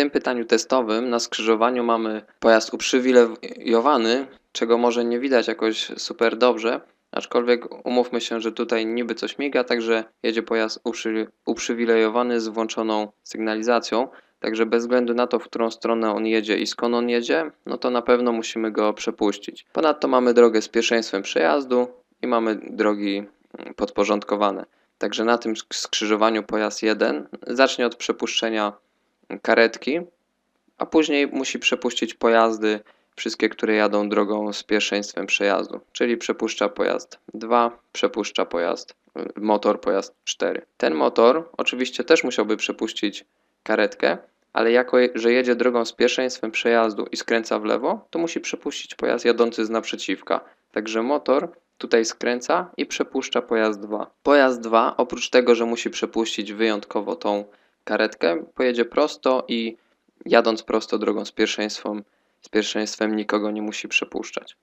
tym pytaniu testowym na skrzyżowaniu mamy pojazd uprzywilejowany, czego może nie widać jakoś super dobrze, aczkolwiek umówmy się, że tutaj niby coś miga, także jedzie pojazd uprzy, uprzywilejowany z włączoną sygnalizacją, także bez względu na to, w którą stronę on jedzie i skąd on jedzie, no to na pewno musimy go przepuścić. Ponadto mamy drogę z pierwszeństwem przejazdu i mamy drogi mm, podporządkowane. Także na tym skrzyżowaniu pojazd 1 zacznie od przepuszczenia karetki, a później musi przepuścić pojazdy, wszystkie, które jadą drogą z pierwszeństwem przejazdu. Czyli przepuszcza pojazd 2, przepuszcza pojazd, y, motor pojazd 4. Ten motor oczywiście też musiałby przepuścić karetkę, ale jako że jedzie drogą z pierwszeństwem przejazdu i skręca w lewo, to musi przepuścić pojazd jadący z naprzeciwka. Także motor tutaj skręca i przepuszcza pojazd 2. Pojazd 2, oprócz tego, że musi przepuścić wyjątkowo tą karetkę, pojedzie prosto i jadąc prosto drogą z pierwszeństwem, z pierwszeństwem nikogo nie musi przepuszczać.